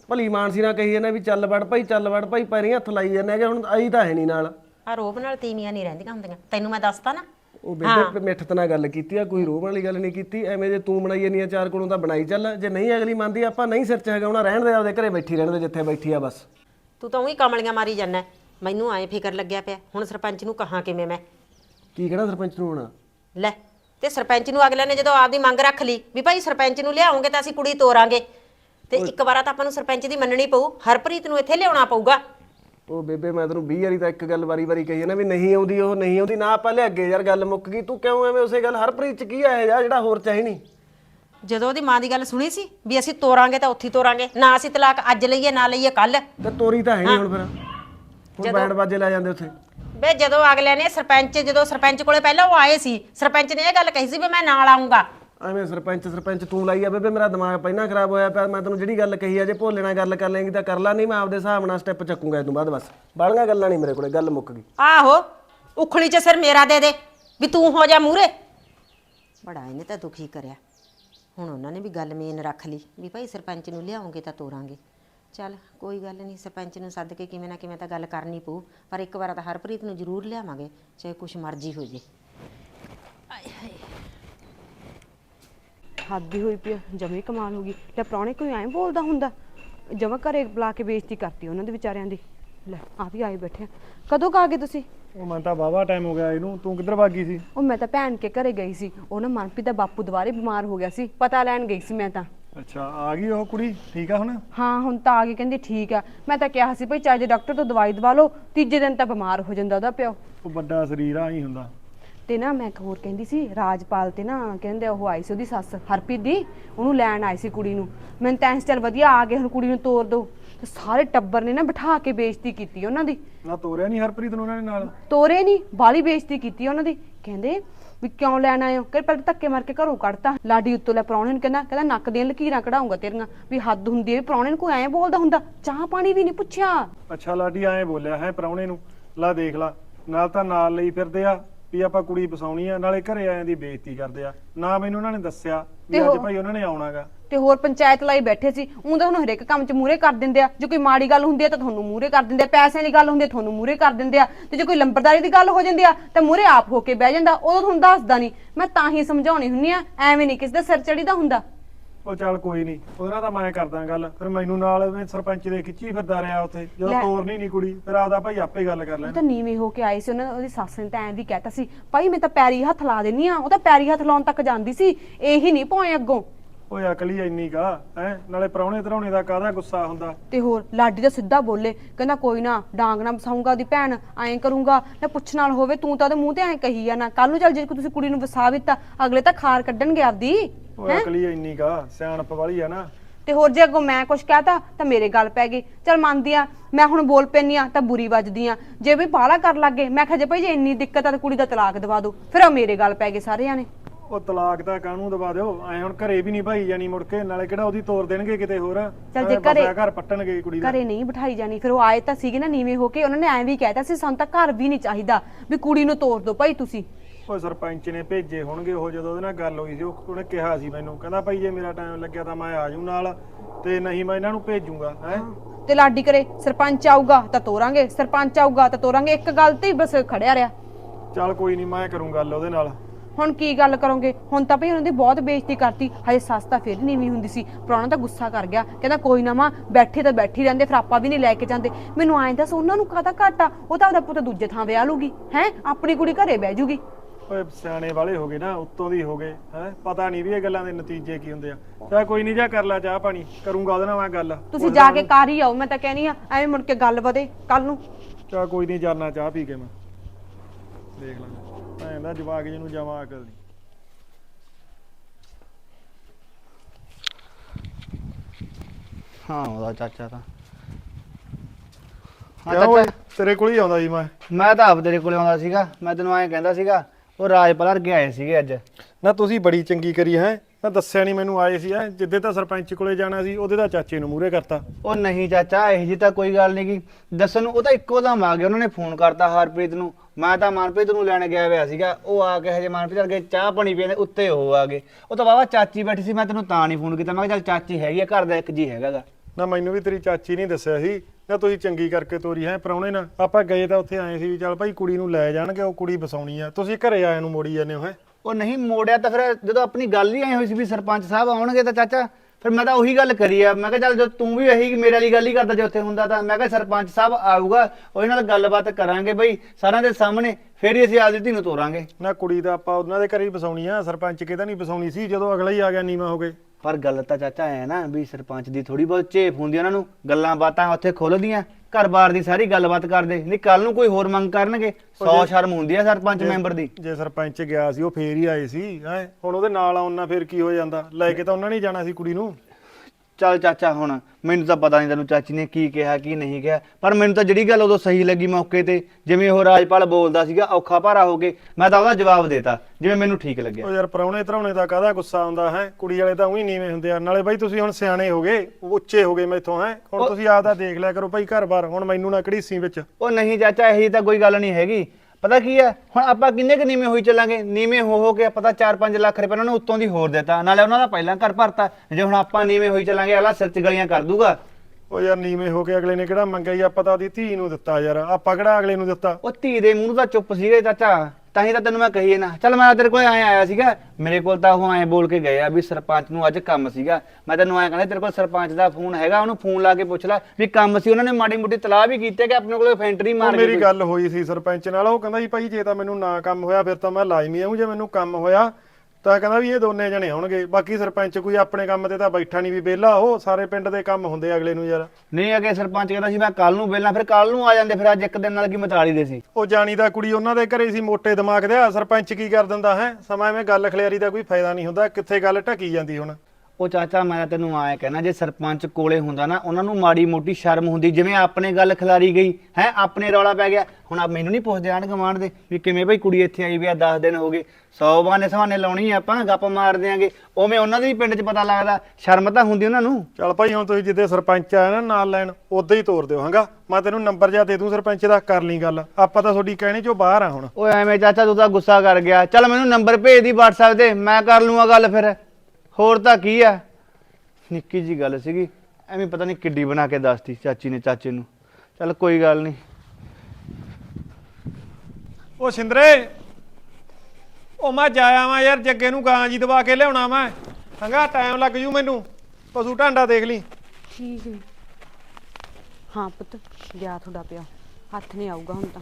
ਭਲੀ ਮਾਨਸੀ ਨਾਲ ਕਹੀ ਜਾਂਦੇ ਵੀ ਚੱਲ ਵੜ ਭਾਈ ਚੱਲ ਵੜ ਭਾਈ ਪੈਰੀ ਹੱਥ ਲਾਈ ਜਾਂਦੇ ਹੈਗੇ ਹੁਣ ਆਈ ਤਾਂ ਹੈ ਨਹੀਂ ਨਾਲ। ਆ ਰੋਬ ਨਾਲ ਤੀਵੀਆਂ ਨਹੀਂ ਰਹਿੰਦੀਆਂ ਹੁੰਦੀਆਂ ਤੈਨੂੰ ਮੈਂ ਦੱਸਤਾ ਨਾ। ਉਹ ਬੇਬੇ ਮਿੱਠਤ ਨਾਲ ਗੱਲ ਕੀਤੀ ਆ ਕੋਈ ਰੋਹ ਵਾਲੀ ਗੱਲ ਨਹੀਂ ਕੀਤੀ ਐਵੇਂ ਜੇ ਤੂੰ ਬਣਾਈ ਜਾਂਦੀ ਆ ਚਾਰ ਕੋਲੋਂ ਤਾਂ ਬਣਾਈ ਚੱਲ ਜੇ ਨਹੀਂ ਅਗਲੀ ਮੰਨਦੀ ਆਪਾਂ ਨਹੀਂ ਸਿਰ ਚ ਹੈਗਾ ਉਹਨਾਂ ਰਹਿਣ ਦੇ ਆਪਦੇ ਘਰੇ ਬੈਠੀ ਰਹਿਣ ਦੇ ਜਿੱਥੇ ਬੈਠੀ ਆ ਬਸ। ਤੂੰ ਤਾਂ ਉਹੀ ਕਮਲੀਆਂ ਮਾਰੀ ਜਾਂਦਾ ਮੈਨੂੰ ਐਂ ਫਿਕਰ ਲੱਗਿਆ ਪਿਆ ਹੁਣ ਸਰਪੰਚ ਨੂੰ ਕਹਾਂ ਕਿਵੇਂ ਮੈਂ? ਕੀ ਕਹਿਣਾ ਸਰਪੰਚ ਨੂੰ ਹੋਣਾ? ਲੈ ਤੇ ਸਰਪੰਚ ਨੂੰ ਅਗਲੇ ਨੇ ਜਦੋਂ ਆਪਦੀ ਮੰਗ ਰੱਖ ਲਈ ਵੀ ਭਾਈ ਸਰਪੰਚ ਨੂੰ ਲਿਆਉਂਗੇ ਤਾਂ ਅਸੀਂ ਕੁੜੀ ਤੋਰਾਂਗੇ। ਤੇ ਇੱਕ ਵਾਰਾ ਤਾਂ ਆਪਾਂ ਨੂੰ ਸਰਪੰਚ ਦੀ ਮੰਨਣੀ ਪਊ ਹਰਪ੍ਰੀਤ ਨੂੰ ਇੱਥੇ ਲਿਆਉਣਾ ਪਊਗਾ। ਉਹ ਬੇਬੇ ਮੈਂ ਤੈਨੂੰ 20 ਵਾਰੀ ਤਾਂ ਇੱਕ ਗੱਲ ਵਾਰੀ-ਵਾਰੀ ਕਹੀ ਹੈ ਨਾ ਵੀ ਨਹੀਂ ਆਉਂਦੀ ਉਹ ਨਹੀਂ ਆਉਂਦੀ ਨਾ ਆਪਾਂ ਲੈ ਅੱਗੇ ਯਾਰ ਗੱਲ ਮੁੱਕ ਗਈ। ਤੂੰ ਕਿਉਂ ਐਵੇਂ ਉਸੇ ਗੱਲ ਹਰਪ੍ਰੀਤ ਚ ਕੀ ਆਇਆ ਜਿਹੜਾ ਹੋਰ ਚਾਹੀ ਨਹੀਂ? ਜਦੋਂ ਉਹਦੀ ਮਾਂ ਦੀ ਗੱਲ ਸੁਣੀ ਸੀ ਵੀ ਅਸੀਂ ਤੋਰਾਂਗੇ ਤਾਂ ਉੱਥੇ ਹੀ ਤੋਰਾਂਗੇ ਨਾ ਅਸੀਂ ਤਲਾਕ ਅੱਜ ਲਈਏ ਨਾ ਲਈਏ ਕੱਲ ਤੇ ਤੋਰੀ ਤਾਂ ਹੈ ਨਹੀਂ ਹੁਣ ਫਿਰ। ਹੁਣ ਬੈਂਡ ਬਾਜੇ ਲੈ ਜਾਂਦੇ ਉੱਥੇ। ਵੇ ਜਦੋਂ ਅਗਲੇ ਨੇ ਸਰਪੰਚ ਜਦੋਂ ਸਰਪੰਚ ਕੋਲੇ ਪਹਿਲਾਂ ਉਹ ਆਏ ਸੀ ਸਰਪੰਚ ਨੇ ਇਹ ਗੱਲ ਕਹੀ ਸੀ ਵੀ ਮੈਂ ਨਾਲ ਆਉਂਗਾ ਐਵੇਂ ਸਰਪੰਚ ਸਰਪੰਚ ਤੂੰ ਲਾਈ ਆ ਬੇਬੇ ਮੇਰਾ ਦਿਮਾਗ ਪਹਿਲਾਂ ਖਰਾਬ ਹੋਇਆ ਪਿਆ ਮੈਂ ਤੈਨੂੰ ਜਿਹੜੀ ਗੱਲ ਕਹੀ ਆ ਜੇ ਭੋਲੇ ਨਾਲ ਗੱਲ ਕਰ ਲੇਂਗੀ ਤਾਂ ਕਰ ਲਾ ਨਹੀਂ ਮੈਂ ਆਪਦੇ ਹਿਸਾਬ ਨਾਲ ਸਟੈਪ ਚੱਕੂਗਾ ਇਹ ਤੋਂ ਬਾਅਦ ਬਸ। ਬਾਲੀਆਂ ਗੱਲਾਂ ਨਹੀਂ ਮੇਰੇ ਕੋਲੇ ਗੱਲ ਮੁੱਕ ਗਈ। ਆਹੋ ਉਖਲੀ 'ਚ ਸਿਰ ਮੇਰਾ ਦੇ ਦੇ ਵੀ ਤੂੰ ਹੋ ਜਾ ਮੂਰੇ ਬੜਾ ਇਹਨੇ ਤਾਂ ਦੁਖੀ ਕਰਿਆ। ਹੁਣ ਉਹਨਾਂ ਨੇ ਵੀ ਗੱਲ ਮੇਨ ਰੱਖ ਲਈ ਵੀ ਭਾਈ ਸਰਪੰਚ ਨੂੰ ਲਿਆਉਂਗੇ ਤਾਂ ਤੋਰਾਂਗੇ। ਚੱਲ ਕੋਈ ਗੱਲ ਨਹੀਂ ਸਰਪੰਚ ਨੂੰ ਸੱਦ ਕੇ ਕਿਵੇਂ ਨਾ ਕਿਵੇਂ ਤਾਂ ਗੱਲ ਕਰਨੀ ਪਊ ਪਰ ਇੱਕ ਵਾਰ ਤਾਂ ਹਰਪ੍ਰੀਤ ਨੂੰ ਜ਼ਰੂਰ ਲਿਆਵਾਂਗੇ ਚਾਹੇ ਕੁਛ ਮਰਜ਼ੀ ਹੋ ਜੇ। ਹੱਦ ਹੀ ਹੋਈ ਪਈ ਜਮੇ ਕਮਾਲ ਹੋ ਗਈ। ਲੈ ਪ੍ਰਾਹੁਣੇ ਕੋਈ ਐਂ ਬੋਲਦਾ ਹੁੰਦਾ? ਜਮਾ ਘਰੇ ਬੁਲਾ ਕੇ ਬੇਇੱਜ਼ਤੀ ਕਰਤੀ ਉਹਨਾਂ ਦੇ ਵਿਚਾਰਿਆਂ ਦੀ। ਲੈ ਆ ਵੀ ਆਏ ਬੈਠੇ ਆ। ਕਦੋਂ ਕਾ ਗਏ ਤੁਸੀਂ? ਉਹ ਮੈਂ ਤਾਂ ਵਾਵਾ ਟਾਈਮ ਹੋ ਗਿਆ ਇਹਨੂੰ। ਤੂੰ ਕਿੱਧਰ ਭਾਗੀ ਸੀ? ਉਹ ਮੈਂ ਤਾਂ ਭੈਣ ਕੇ ਘਰੇ ਗਈ ਸੀ। ਉਹ ਨਾ ਮਨਪ੍ਰੀਤ ਦਾ ਬਾਪੂ ਦੁਬਾਰੇ ਬਿਮਾਰ ਹੋ ਗਿਆ ਸੀ। ਪਤਾ ਲੈਣ ਗਈ ਸੀ ਮੈਂ ਤਾਂ। ਅੱਛਾ ਆ ਗਈ ਉਹ ਕੁੜੀ? ਠੀਕ ਆ ਹੁਣ? ਹਾਂ ਹੁਣ ਤਾਂ ਆ ਗਈ ਕਹਿੰਦੀ ਠੀਕ ਆ। ਮੈਂ ਤਾਂ ਕਿਹਾ ਸੀ ਭਈ ਚਾਹੇ ਜੇ ਡਾਕਟਰ ਤੋਂ ਦਵਾਈ ਦਵਾ ਲਓ ਤੀਜੇ ਦਿਨ ਤਾਂ ਬਿਮਾਰ ਹੋ ਜਾਂਦਾ ਉਹਦਾ ਪਿਓ। ਉਹ ਵੱਡਾ ਸਰੀਰ ਆ ਹੀ ਹੁੰਦਾ। ਤੇ ਨਾ ਮੈਂ ਇੱਕ ਹੋਰ ਕਹਿੰਦੀ ਸੀ ਰਾਜਪਾਲ ਤੇ ਨਾ ਕਹਿੰਦੇ ਉਹ ਆਈ ਸੀ ਉਹਦੀ ਸੱਸ ਹਰਪ੍ਰੀਤ ਦੀ। ਉਹਨੂੰ ਲੈਣ ਆਈ ਸੀ ਕੁੜੀ ਨੂੰ। ਮੈਨੂੰ ਤਾਂ ਐਂ ਸੀ ਚੱਲ ਵਧੀਆ ਆ ਗਏ ਹੁਣ ਕੁੜੀ ਨੂੰ ਤੋਰ ਦੋ। ਸਾਰੇ ਟੱਬਰ ਨੇ ਨਾ ਬਿਠਾ ਕੇ ਬੇਇੱਜ਼ਤੀ ਕੀਤੀ ਉਹਨਾਂ ਦੀ। ਨਾ ਤੋਰਿਆ ਨਹੀਂ ਹਰਪ੍ਰੀਤ ਨੂੰ ਉਹਨਾਂ ਨੇ ਨਾਲ? ਤੋਰੇ ਨਹੀਂ ਬਾਲੀ ਬੇਇੱਜ਼ਤੀ ਕੀਤੀ ਉਹਨਾਂ ਦੀ। ਕਹਿੰਦੇ ਵੀ ਕਿਉਂ ਲੈਣ ਆਏ ਹੋ? ਕਿ ਪਹਿਲਾਂ ਧੱਕੇ ਮਾਰ ਕੇ ਘਰੋਂ ਕੱਢਤਾ। ਲਾਡੀ ਉੱਤੋਂ ਲੈ ਪ੍ਰਾਹੁਣੇ ਨੂੰ ਕਹਿੰਦਾ ਕਹਿੰਦਾ ਨੱਕ ਦੀਆਂ ਲਕੀਰਾਂ ਕਢਾਉਂਗਾ ਤੇਰੀਆਂ ਵੀ ਹੱਦ ਹੁੰਦੀ ਹੈ ਵੀ ਪ੍ਰਾਹੁਣੇ ਨੂੰ ਕੋਈ ਐਂ ਬੋਲਦਾ ਹੁੰਦਾ। ਚਾਹ ਪਾਣੀ ਵੀ ਨਹੀਂ ਪੁੱਛਿਆ। ਅੱਛਾ ਲਾਡੀ ਐਂ ਬੋਲਿਆ ਹੈ ਪ੍ਰਾਹੁਣੇ ਨੂੰ ਲਾ ਦੇਖ ਲਾ ਨਾਲ ਤਾਂ ਨਾਲ ਲਈ ਫਿਰਦੇ ਆ। ਵੀ ਆਪਾਂ ਕੁੜੀ ਬਸਾਉਣੀ ਆ ਨਾਲੇ ਘਰੇ ਆਇਆਂ ਦੀ ਬੇਇੱਜ਼ਤੀ ਕਰਦੇ ਆ। ਨਾ ਮੈਨੂੰ ਉਹਨਾਂ ਨੇ ਦੱਸਿਆ ਵੀ ਤੇ ਅੱਜ ਭਾਈ ਉਹਨਾਂ ਨੇ ਆਉਣਾਗਾ। ਤੇ ਹੋਰ ਪੰਚਾਇਤ ਲਈ ਬੈਠੇ ਸੀ ਉਹ ਤਾਂ ਹੁਣ ਹਰੇਕ ਕੰਮ 'ਚ ਮੂਰੇ ਕਰ ਦਿੰਦੇ ਆ। ਜੇ ਕੋਈ ਮਾੜੀ ਗੱਲ ਹੁੰਦੀ ਆ ਤਾਂ ਤੁਹਾਨੂੰ ਮੂਰੇ ਕਰ ਦਿੰਦੇ ਆ। ਪੈਸਿਆਂ ਦੀ ਗੱਲ ਹੁੰਦੀ ਆ ਤੁਹਾਨੂੰ ਮੂਰੇ ਕਰ ਦਿੰਦੇ ਆ। ਤੇ ਜੇ ਕੋਈ ਲੰਬਰਦਾਰੀ ਦੀ ਗੱਲ ਹੋ ਜਾਂਦੀ ਆ ਤਾਂ ਮੂਰੇ ਆਪ ਹੋ ਕੇ ਬਹਿ ਜਾਂਦਾ। ਉਦੋਂ ਤੁਹਾਨੂੰ ਦੱਸਦਾ ਨਹੀਂ ਮੈਂ ਤਾਂ ਹੀ ਸਮਝਾਉਣੀ ਹੁੰਨੀ ਆ ਐਵੇਂ ਨਹੀਂ ਕਿਸੇ ਦਾ ਸਿਰ ਚੜੀਦਾ ਹੁੰਦਾ। ਉਹ ਚੱਲ ਕੋਈ ਨਹੀਂ ਉਹਨਾਂ ਦਾ ਮੈਂ ਕਰਦਾ ਗੱਲ ਫਿਰ ਮੈਨੂੰ ਨਾਲ ਮੈਂ ਸਰਪੰਚ ਦੇ ਖਿੱਚੀ ਫਿਰਦਾ ਰਿਹਾ ਉੱਥੇ ਜਦੋਂ ਲੈ। ਤੋਰਨੀ ਨਹੀਂ ਕੁੜੀ ਫਿਰ ਆਪਦਾ ਭਾਈ ਆਪੇ ਗੱਲ ਕਰ ਉਹ ਲੈਣ ਤਾਂ ਨੀਵੇਂ ਹੋ ਕੇ ਆਏ ਸੀ ਉਹਨਾਂ ਉਹਦੀ ਸੱਸ ਨੇ ਤਾਂ ਐਂ ਵੀ ਕਹਿਤਾ ਸੀ ਭਾਈ ਮੈਂ ਤਾਂ ਪੈਰੀ ਹੱਥ ਲਾ ਦੇਣੀ ਆ। ਉਹ ਤਾਂ ਪੈਰੀ ਹੱਥ ਲਾਉਣ ਤੱਕ ਜਾਂਦੀ ਸੀ ਇਹੀ ਨਹੀਂ ਭੋਏ ਅੱਗੋਂ। ਓਏ ਅਕਲੀ ਇੰਨੀ ਕਾ ਹੈ? ਨਾਲੇ ਪ੍ਰਾਹੁਣੇ ਧਰਾਉਣੇ ਦਾ ਕਾਹਦਾ ਗੁੱਸਾ ਹੁੰਦਾ? ਤੇ ਹੋਰ ਲਾਡੀ ਤਾਂ ਸਿੱਧਾ ਬੋਲੇ ਕਹਿੰਦਾ ਕੋਈ ਨਾ ਡਾਂਗ ਨਾ ਵਸਾਊਂਗਾ ਉਹਦੀ ਭੈਣ ਐਂ ਕਰੂੰਗਾ ਨਾ ਪੁੱਛ ਨਾਲ ਹੋਵੇ ਤੂੰ ਤਾਂ ਉਹਦੇ ਮੂੰਹ ਤੇ ਐਂ ਕਹੀ ਆ ਨਾ ਕੱਲ ਨੂੰ ਚੱਲ ਜੇ ਕੋਈ ਤੁਸੀਂ ਕੁੜੀ ਨੂੰ ਵਸਾ ਦਿੱਤਾ ਅਗਲੇ ਤਾਂ ਖਾਰ ਕੱਢਣਗੇ ਆਪਦੀ। ਓਏ ਅਕਲੀ ਇੰਨੀ ਕਾ ਸਿਆਣਪ ਵਾਲੀ ਆ ਨਾ। ਤੇ ਹੋਰ ਜੇ ਅੱਗੋਂ ਮੈਂ ਕੁਝ ਕਹਤਾ ਤਾਂ ਮੇਰੇ ਗੱਲ ਪੈ ਗਈ। ਚਲ ਮੰਨਦੀ ਆ ਮੈਂ ਹੁਣ ਬੋਲ ਪੈਂਦੀ ਆ ਤਾਂ ਬੁਰੀ ਵੱਜਦੀ ਆ। ਜੇ ਵੀ ਬਾਹਲਾ ਕਰ ਲੱਗੇ ਮੈਂ ਕਿਹਾ ਜੇ ਭਾਈ ਜੇ ਇੰਨੀ ਦਿੱਕਤ ਆ ਤਾਂ ਕੁੜੀ ਦਾ ਤਲਾਕ ਦਵਾ ਦਿਓ। ਫਿਰ ਉਹ ਮੇਰੇ ਗੱਲ ਪੈ ਗਏ ਸਾਰਿਆਂ ਨੇ। ਉਹ ਤਲਾਕ ਦਾ ਕਾਹਨੂੰ ਦਵਾ ਦਿਓ? ਐ ਹੁਣ ਘਰੇ ਵੀ ਨਹੀਂ ਭਾਈ ਜਾਣੀ ਮੁੜ ਕੇ ਨਾਲੇ ਕਿਹੜਾ ਉਹਦੀ ਤੋਰ ਦੇਣਗੇ ਕਿਤੇ ਹੋਰ? ਚੱਲ ਜੇ ਘਰੇ- ਘਰ ਪੱਟਣਗੇ ਕੁੜੀ ਦਾ। ਘਰੇ ਨਹੀਂ ਬਿਠਾਈ ਜਾਣੀ ਫਿਰ ਉਹ ਆਏ ਤਾਂ ਸੀਗੇ ਨਾ ਨੀਵੇਂ ਹੋ ਕੇ ਉਹਨਾਂ ਨੇ ਐਂ ਵੀ ਕਹਿਤਾ ਸੀ ਸਾਨੂੰ ਤਾਂ ਘਰ ਵੀ ਨਹੀਂ ਚਾਹੀਦਾ ਵੀ ਕੁੜੀ ਨੂੰ ਤੋਰ ਦਿਓ ਭਾਈ ਤੁਸੀਂ। ਉਹ ਸਰਪੰਚ ਨੇ ਭੇਜੇ ਹੋਣਗੇ ਉਹ ਜਦੋਂ ਉਹਦੇ ਨਾਲ ਗੱਲ ਹੋਈ ਸੀ ਉਹ ਉਹਨੇ ਕਿਹਾ ਸੀ ਮੈਨੂੰ ਕਹਿੰਦਾ ਭਾਈ ਜੇ ਮੇਰਾ ਟਾਈਮ ਲੱਗਿਆ ਤਾਂ ਮੈਂ ਆ ਜਾਊਂ ਨਾਲ ਤੇ ਨਹੀਂ ਮੈਂ ਇਹਨਾਂ ਨੂੰ ਭੇਜੂਗਾ ਹੈ? ਤੇ ਲਾਡੀ ਕਰੇ ਸਰਪੰਚ ਆਊਗਾ ਤਾਂ ਤੋਰਾਂਗੇ ਸਰਪੰਚ ਆਊਗਾ ਤਾਂ ਤੋਰਾਂਗੇ ਇੱਕ ਗੱਲ ਤੇ ਹੀ ਬਸ ਖੜਿਆ ਰਿਹਾ। ਚੱਲ ਕੋਈ ਨਹੀਂ ਮੈਂ ਕਰੂੰ ਗੱਲ ਉਹਦੇ ਨਾਲ। ਹੁਣ ਕੀ ਗੱਲ ਕਰੋਗੇ? ਹੁਣ ਤਾਂ ਭਈ ਉਹਨਾਂ ਦੀ ਬਹੁਤ ਬੇਇੱਜ਼ਤੀ ਕਰਤੀ ਹਜੇ ਸੱਸ ਤਾਂ ਫਿਰ ਨੀਵੀਂ ਹੁੰਦੀ ਸੀ ਪ੍ਰਾਹੁਣਾ ਤਾਂ ਗੁੱਸਾ ਕਰ ਗਿਆ ਕਹਿੰਦਾ ਕੋਈ ਨਾ ਮਾਂ ਬੈਠੇ ਤਾਂ ਬੈਠੀ ਰਹਿੰਦੇ ਫਿਰ ਆਪਾਂ ਵੀ ਨਹੀਂ ਲੈ ਕੇ ਜਾਂਦੇ। ਮੈਨੂੰ ਐਂ ਦੱਸ ਉਹਨਾਂ ਨੂੰ ਕਾਹਦਾ ਘਾਟਾ? ਉਹ ਤਾਂ ਆਪਦਾ ਪੁੱਤ ਦੂਜੇ ਥਾਂ ਵਿਆਹ ਲੂਗੀ ਹੈ? ਆਪਣੀ ਕੁੜੀ ਘਰੇ ਬਹਿ ਜੂਗੀ। ਓਏ ਸਿਆਣੇ ਵਾਲੇ ਹੋ ਗਏ ਨਾ ਉੱਤੋਂ ਦੀ ਹੋ ਗਏ ਹੈ? ਪਤਾ ਨਹੀਂ ਵੀ ਇਹ ਗੱਲਾਂ ਦੇ ਨਤੀਜੇ ਕੀ ਹੁੰਦੇ ਆ। ਚੱਲ ਕੋਈ ਨਹੀਂ ਜਾ ਕਰ ਲੈ ਚਾਹ ਪਾਣੀ ਕਰੂੰਗਾ ਉਹਦੇ ਨਾਲ ਮੈਂ ਗੱਲ। ਤੁਸੀਂ ਜਾ ਕੇ ਕਰ ਹੀ ਆਓ ਮੈਂ ਤਾਂ ਕਹਿਨੀ ਆ ਐਵੇਂ ਮੁੜ ਕੇ ਗੱਲ ਵਧੇ ਕੱਲ ਨੂੰ। ਚਾ ਕੋਈ ਨਹੀਂ ਜਾਣਾ ਚਾਹ ਪੀ ਕੇ ਮੈਂ। ਦੇਖ ਲਾਂਗੇ। ਭੈਣ ਦਾ ਜਵਾਕ ਜੀ ਨੂੰ ਜਮਾ ਅਕਲ ਨਹੀਂ। ਹਾਂ ਉਹਦਾ ਚਾਚਾ ਤਾਂ। ਹਾਂ ਕਿਆ ਓਏ ਚਾਚਾ। ਤੇਰੇ ਕੋਲ ਹੀ ਆਉਂਦਾ ਸੀ ਮੈਂ। ਮੈਂ ਤਾਂ ਆਪ ਤੇਰੇ ਕੋਲੇ ਆਉਂਦਾ ਸੀਗਾ ਮੈਂ ਤੈਨੂੰ ਐਂ ਕਹਿੰਦਾ ਸੀਗਾ ਉਹ ਰਾਜਪਾਲ ਵਰਗੇ ਆਏ ਸੀਗੇ ਅੱਜ। ਨਾ ਤੁਸੀਂ ਬੜੀ ਚੰਗੀ ਕਰੀ ਹੈ। ਨਾ ਦੱਸਿਆ ਨਹੀਂ ਮੈਨੂੰ ਆਏ ਸੀ ਐ ਜਿੱਦੇ ਤਾਂ ਸਰਪੰਚ ਕੋਲੇ ਜਾਣਾ ਸੀ ਉਹਦੇ ਤਾਂ ਚਾਚੇ ਨੂੰ ਮੂਹਰੇ ਕਰਤਾ। ਉਹ ਨਹੀਂ ਚਾਚਾ ਇਹ ਜੀ ਤਾਂ ਕੋਈ ਗੱਲ ਨਹੀਂ ਗੀ। ਦੱਸਣ ਨੂੰ ਉਹ ਤਾਂ ਇੱਕੋ ਦਮ ਆ ਗਿਆ ਉਹਨਾਂ ਨੇ ਫੋਨ ਕਰਤਾ ਹਰਪ੍ਰੀਤ ਨੂੰ। ਮੈਂ ਤਾਂ ਮਨਪ੍ਰੀਤ ਨੂੰ ਲੈਣ ਗਿਆ ਹੋਇਆ ਸੀਗਾ। ਉਹ ਆ ਕੇ ਹਜੇ ਮਨਪ੍ਰੀਤ ਵਰਗੇ ਚਾਹ ਪਾਣੀ ਪੀਂਦੇ ਉੱਤੇ ਉਹ ਆ ਗਏ। ਉਹ ਤਾਂ ਬਾਬਾ ਚਾਚੀ ਬੈਠੀ ਸੀ ਮੈਂ ਤੈਨੂੰ ਤਾਂ ਨਹੀਂ ਫੋਨ ਕੀਤਾ। ਮੈਂ ਕਿਹਾ ਚੱਲ ਚਾਚੀ ਹੈਗੀ ਆ ਘਰ ਦਾ ਇੱਕ ਜੀ ਹੈਗਾਗਾ। ਨਾ ਮੈਨੂੰ ਵੀ ਤੇਰੀ ਚਾਚੀ ਨਹੀਂ ਦੱਸਿਆ ਸੀ। ਨਾ ਤੁਸੀਂ ਚੰਗੀ ਕਰਕੇ ਤੋਰੀ ਹੈ ਪਰਾਉਣੇ ਨਾ ਆਪਾਂ ਗਏ ਤਾਂ ਉੱਥੇ ਆਏ ਸੀ ਵੀ ਚੱਲ ਭਾਈ ਕੁੜੀ ਨੂੰ ਲੈ ਜਾਣਗੇ ਉਹ ਕੁੜੀ ਬਸਾਉਣੀ ਆ। ਤੁਸੀਂ ਘਰੇ ਆਏ ਨੂੰ ਮੋੜੀ ਜਾਂਦੇ ਹੋ ਹੈ? ਉਹ ਨਹੀਂ ਮੋੜਿਆ ਤਾਂ ਫਿਰ ਜਦੋਂ ਆਪਣੀ ਗੱਲ ਹੀ ਆਈ ਹੋਈ ਸੀ ਵੀ ਸਰਪੰਚ ਸਾਹਿਬ ਆਉਣਗੇ ਤਾਂ ਚਾਚਾ ਫਿਰ ਮੈਂ ਤਾਂ ਉਹੀ ਗੱਲ ਕਰੀ ਆ। ਮੈਂ ਕਿਹਾ ਚੱਲ ਜੋ ਤੂੰ ਵੀ ਇਹੀ ਮੇਰੇ ਵਾਲੀ ਗੱਲ ਹੀ ਕਰਦਾ ਜੇ ਉੱਥੇ ਹੁੰਦਾ ਤਾਂ। ਮੈਂ ਕਿਹਾ ਸਰਪੰਚ ਸਾਹਿਬ ਆਊਗਾ ਉਹਦੇ ਨਾਲ ਗੱਲਬਾਤ ਕਰਾਂਗੇ ਬਈ ਸਾਰਿਆਂ ਦੇ ਸਾਹਮਣੇ ਫਿਰ ਹੀ ਅਸੀਂ ਆਪਦੀ ਧੀ ਨੂੰ ਤੋਰਾਂਗੇ। ਨਾ ਕੁੜੀ ਤਾਂ ਆਪਾਂ ਉਹਨਾਂ ਦੇ ਘਰੇ ਹੀ ਬਸਾਉਣੀ ਆ ਸਰਪੰਚ ਕਿਤੇ ਨਹੀਂ ਬਸਾਉਣੀ ਸੀ ਜਦੋਂ ਅਗਲਾ ਹੀ ਆ ਗਿਆ ਨੀਵਾ ਹੋ ਗਏ ਪਰ ਗੱਲ ਤਾਂ ਚਾਚਾ ਐ ਨਾ ਵੀ ਸਰਪੰਚ ਦੀ ਥੋੜੀ ਬਹੁਤ ਝੇਪ ਹੁੰਦੀ ਆ ਉਹਨਾਂ ਨੂੰ ਗੱਲਾਂ ਬਾਤਾਂ ਉੱਥੇ ਖੋਲਦੀਆਂ ਘਰ-ਬਾਰ ਦੀ ਸਾਰੀ ਗੱਲਬਾਤ ਕਰਦੇ ਨਹੀਂ ਕੱਲ ਨੂੰ ਕੋਈ ਹੋਰ ਮੰਗ ਕਰਨਗੇ? ਸੌ ਸ਼ਰਮ ਹੁੰਦੀ ਆ ਸਰਪੰਚ ਮੈਂਬਰ ਦੀ। ਜੇ ਸਰਪੰਚ ਗਿਆ ਸੀ ਉਹ ਫੇਰ ਹੀ ਆਏ ਸੀ ਹੈ? ਹੁਣ ਉਹਦੇ ਨਾਲ ਆਉਣ ਫੇਰ ਕੀ ਹੋ ਜਾਂਦਾ? ਲੈ ਕੇ ਤਾਂ ਉਹਨਾਂ ਨੇ ਹੀ ਜਾਣਾ ਸੀ ਕੁੜੀ ਨੂੰ। ਚੱਲ ਚਾਚਾ ਹੁਣ ਮੈਨੂੰ ਤਾਂ ਪਤਾ ਨਹੀਂ ਤੈਨੂੰ ਚਾਚੀ ਨੇ ਕੀ ਕਿਹਾ ਕੀ ਨਹੀਂ ਕਿਹਾ। ਪਰ ਮੈਨੂੰ ਤਾਂ ਜਿਹੜੀ ਗੱਲ ਉਦੋਂ ਸਹੀ ਲੱਗੀ ਮੌਕੇ ਤੇ ਜਿਵੇਂ ਉਹ ਰਾਜਪਾਲ ਬੋਲਦਾ ਸੀਗਾ ਔਖਾ ਭਾਰਾ ਹੋ ਕੇ ਮੈਂ ਤਾਂ ਉਹਦਾ ਜਵਾਬ ਦੇਤਾ ਜਿਵੇਂ ਮੈਨੂੰ ਠੀਕ ਲੱਗਿਆ। ਉਹ ਯਾਰ ਪਰੌਣੇ ਧਰਾਉਣੇ ਦਾ ਕਾਹਦਾ ਗੁੱਸਾ ਆਉਂਦਾ ਹੈ? ਕੁੜੀ ਵਾਲੇ ਤਾਂ ਉਹੀ ਨੀਵੇਂ ਹੁੰਦੇ ਆ। ਨਾਲੇ ਬਾਈ ਤੁਸੀਂ ਹੁਣ ਸਿਆਣੇ ਹੋ ਗਏ ਉੱਚੇ ਹੋ ਗਏ ਮੈਥੋਂ ਹੈ? ਹੁਣ ਤੁਸੀਂ ਆਪਦਾ ਦੇਖ ਲਿਆ ਕਰੋ ਭਾਈ ਘਰ-ਬਾਰ ਹੁਣ ਮੈਨੂੰ ਨਾ ਘੜੀਸੀ ਵਿੱਚ। ਉਹ ਨਹੀਂ ਚਾਚਾ ਇਹੀ ਤਾਂ ਕੋਈ ਗੱਲ ਨਹੀਂ ਹੈਗੀ। ਪਤਾ ਕੀ ਹੈ? ਹੁਣ ਆਪਾਂ ਕਿੰਨੇ ਕੁ ਨੀਵੇਂ ਹੋਈ ਚੱਲਾਂਗੇ? ਨੀਵੇਂ ਹੋ ਹੋ ਕੇ ਆਪਾਂ ਤਾਂ 4-5 ਲੱਖ ਰੁਪਏ ਉਹਨਾਂ ਨੂੰ ਉੱਤੋਂ ਦੀ ਹੋਰ ਦਿੱਤਾ। ਨਾਲੇ ਉਹਨਾਂ ਦਾ ਪਹਿਲਾਂ ਘਰ ਭਰਤਾ। ਜੇ ਹੁਣ ਆਪਾਂ ਨੀਵੇਂ ਹੋਈ ਚੱਲਾਂਗੇ ਅਗਲਾ ਸਿਰ 'ਚ ਗਲੀਆਂ ਕਰ ਦੂਗਾ। ਉਹ ਯਾਰ ਨੀਵੇਂ ਹੋ ਕੇ ਅਗਲੇ ਨੇ ਕਿਹੜਾ ਮੰਗਿਆ? ਹੀ ਆਪਾਂ ਤਾਂ ਉਹਦੀ ਧੀ ਨੂੰ ਦਿੱਤਾ ਯਾਰ। ਆਪਾਂ ਕਿਹੜਾ ਅਗਲੇ ਨੂੰ ਦਿੱਤਾ? ਉਹ ਧੀ ਦੇ ਮੂੰਹ ਨੂੰ ਤਾਂ ਚੁੱਪ ਸੀਗੇ ਚਾਚਾ। ਤਾਂ ਹੀ ਤਾਂ ਤੈਨੂੰ ਮੈਂ ਕਹੀਏ ਨਾ। ਚੱਲ ਮੈਂ ਤੇਰੇ ਕੋਲ ਐ ਆਇਆ ਸੀਗਾ ਮੇਰੇ ਕੋਲ ਤਾਂ ਉਹ ਐ ਬੋਲ ਕੇ ਗਏ ਆ ਵੀ ਸਰਪੰਚ ਨੂੰ ਅੱਜ ਕੰਮ ਸੀਗਾ। ਮੈਂ ਤੈਨੂੰ ਐ ਕਹਿੰਦਾ ਤੇਰੇ ਕੋਲ ਸਰਪੰਚ ਦਾ ਫੋਨ ਹੈਗਾ ਉਹਨੂੰ ਫੋਨ ਲਾ ਕੇ ਪੁੱਛ ਲੈ ਵੀ ਕੰਮ ਸੀ ਉਹਨਾਂ ਨੇ ਮਾੜੀ ਮੋਟੀ ਤਲਾਹ ਵੀ ਕੀਤੀ ਕਿ ਆਪਣੇ ਕੋਲ ਫੈਂਟਰੀ ਮਾਰ ਕੇ ਮੇਰੀ ਗੱਲ ਹੋਈ ਸੀ ਸਰਪੰਚ ਨਾਲ ਉਹ ਕਹਿੰਦਾ ਜੀ ਭਾਈ ਜੇ ਤਾਂ ਮੈਨੂੰ ਨਾ ਕੰਮ ਹੋਇਆ ਫਿਰ ਤਾਂ ਮੈਂ ਲਾਜ਼ਮੀ ਆਉਂ ਜੇ ਮੈਨੂੰ ਕੰਮ ਹੋਇਆ ਤਾਂ ਕਹਿੰਦਾ ਵੀ ਇਹ ਦੋਨੇ ਜਣੇ ਆਉਣਗੇ। ਬਾਕੀ ਸਰਪੰਚ ਕੋਈ ਆਪਣੇ ਕੰਮ ਤੇ ਤਾਂ ਬੈਠਾ ਨਹੀਂ ਵੀ ਵਿਹਲਾ ਉਹ ਸਾਰੇ ਪਿੰਡ ਦੇ ਕੰਮ ਹੁੰਦੇ ਅਗਲੇ ਨੂੰ ਯਾਰ। ਨਹੀਂ ਅਗੇ ਸਰਪੰਚ ਕਹਿੰਦਾ ਸੀ ਮੈਂ ਕੱਲ ਨੂੰ ਵੇਲਣਾ ਫਿਰ ਕੱਲ ਨੂੰ ਆ ਜਾਂਦੇ ਫਿਰ ਅੱਜ ਇੱਕ ਦਿਨ ਨਾਲ ਕੀ ਮਤਾਲੀ ਦੇ ਸੀ। ਉਹ ਜਾਣੀ ਦਾ ਕੁੜੀ ਉਹਨਾਂ ਦੇ ਘਰੇ ਸੀ ਮੋਟੇ ਦਿਮਾਗ ਦੇ ਆ ਸਰਪੰਚ ਕੀ ਕਰ ਦਿੰਦਾ ਹੈ? ਸਮਾਂ ਐਵੇਂ ਗੱਲ ਖਲਿਆਰੀ ਦਾ ਕੋਈ ਫਾਇਦਾ ਨਹੀਂ ਹੁੰਦਾ ਕਿੱਥੇ ਗੱਲ ਢਕੀ ਜਾਂਦੀ ਹੁਣ। ਉਹ ਚਾਚਾ ਮੈਂ ਤੈਨੂੰ ਆਇਆ ਕਹਿਣਾ ਜੇ ਸਰਪੰਚ ਕੋਲੇ ਹੁੰਦਾ ਨਾ ਉਹਨਾਂ ਨੂੰ ਮਾੜੀ ਮੋਟੀ ਸ਼ਰਮ ਹੁੰਦੀ ਜਿਵੇਂ ਆਪਣੇ ਗੱਲ ਖਿਲਾਰੀ ਗਈ ਹੈ ਆਪਣੇ ਰੌਲਾ ਪੈ ਗਿਆ। ਹੁਣ ਆ ਮੈਨੂੰ ਨਹੀਂ ਪੁੱਛਦੇ ਆਣ ਕਮਾਂਡ ਦੇ ਵੀ ਕਿਵੇਂ ਬਈ ਕੁੜੀ ਇੱਥੇ ਆਈ ਵੀ ਆ 10 ਦਿਨ ਹੋ ਗਏ 100 ਬਹਾਨੇ ਸਹਾਨੇ ਲਾਉਣੀ ਆ ਆਪਾਂ ਗੱਪ ਮਾਰ ਦਿਆਂਗੇ। ਉਵੇਂ ਉਹਨਾਂ ਦੇ ਵੀ ਪਿੰਡ 'ਚ ਪਤਾ ਲੱਗਦਾ ਸ਼ਰਮ ਤਾਂ ਹੁੰਦੀ ਉਹਨਾਂ ਨੂੰ। ਚੱਲ ਭਾਈ ਹੁਣ ਤੁਸੀਂ ਜਿੱਦੇ ਸਰਪੰਚ ਆਇਆ ਨਾ ਨਾਲ ਲੈਣ ਉਦਾਂ ਹੀ ਤੋਰ ਦਿਓ ਹਾਂਗਾ। ਮੈਂ ਤੈਨੂੰ ਨੰਬਰ ਜਾ ਦੇ ਦੂੰ ਸਰਪੰਚ ਦਾ ਕਰ ਲਈ ਗੱਲ। ਆਪਾਂ ਤਾਂ ਤੁਹਾਡੀ ਕਹਿਣੀ ਚੋਂ ਬਾਹਰ ਆ ਹੁਣ। ਓਏ ਐਵੇਂ ਚਾਚਾ ਤੂੰ ਤਾਂ ਗੁੱਸਾ ਕਰ ਗਿਆ। ਚੱਲ ਮੈਨੂੰ ਨੰਬਰ ਭੇਜ ਦੀ WhatsApp ਤੇ ਮੈਂ ਕਰ ਲੂੰਗਾ ਗੱਲ ਫਿਰ। ਹੋਰ ਤਾਂ ਕੀ ਆ? ਨਿੱਕੀ ਜੀ ਗੱਲ ਸੀਗੀ। ਐਵੇਂ ਪਤਾ ਨਹੀਂ ਕਿੱਡੀ ਬਣਾ ਕੇ ਦੱਸਤੀ ਚਾਚੀ ਨੇ ਚਾਚੇ ਨੂੰ। ਚੱਲ ਕੋਈ ਗੱਲ ਨਹੀਂ। ਉਹ ਸਿੰਦਰੇ ਉਹ ਮੈਂ ਜਾਇਆ ਵਾਂ ਯਾਰ ਜੱਗੇ ਨੂੰ ਗਾਂ ਜੀ ਦਵਾ ਕੇ ਲਿਆਉਣਾ ਮੈਂ। ਹੰਗਾ ਟਾਈਮ ਲੱਗ ਜੂ ਮੈਨੂੰ। ਪਸ਼ੂ ਢਾਂਡਾ ਦੇਖ ਲਈ। ਠੀਕ ਹੈ। ਹਾਂ ਪੁੱਤ ਗਿਆ ਤੁਹਾਡਾ ਪਿਆ ਹੱਥ ਨਹੀਂ ਆਊਗਾ ਹੁਣ ਤਾਂ।